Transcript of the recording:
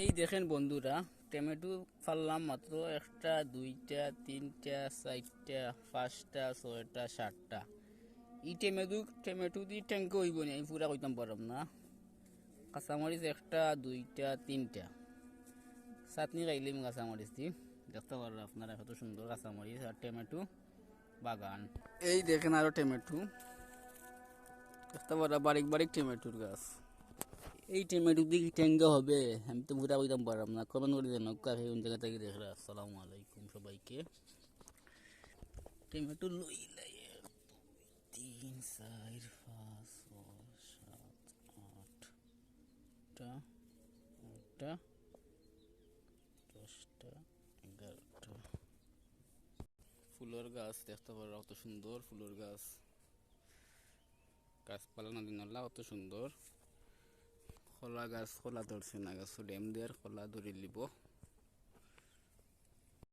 এই দেখেন বন্ধুরা, টমেটো ফাললাম মাত্র একটা, দুইটা, তিনটা, চারটা, পাঁচটা, ছয়টা, সাতটা। ই টমেটো টমেটো দি ট্যাঙ্কে হইব না, আমি পুরা কইতাম পারব না। কাঁচামরিচ একটা, দুইটা, তিনটা। চাটনি খাইলিম কাঁচামরিচ দি দেখতে পারো আপনারা কত সুন্দর কাঁচামরিচ আর টমেটো বাগান। এই দেখেন আরও টমেটো। দেখতে পারো বারিক বারিক টমেটোর গাছ। এই টমেটো দিকে ট্যাঙ্গা হবে। আমি তো পুরা কইতাম পারলাম না। কমেন্ট করে দেন কাকে কোন জায়গা থেকে দেখলে? আসসালামু আলাইকুম সবাইকে। টমেটো লই লাই। তিন, চার, পাঁচ সাত, আটটা নয়টা দশটা, এগারোটা। ফুলের গাছ দেখতে পারো, অত সুন্দর ফুলের গাছ। গাছপালা নদী নলা, অত সুন্দর। খোলা গাছ খোলা ধরছে না গাছ ড্যাম দেওয়ার খোলা ধরে লিব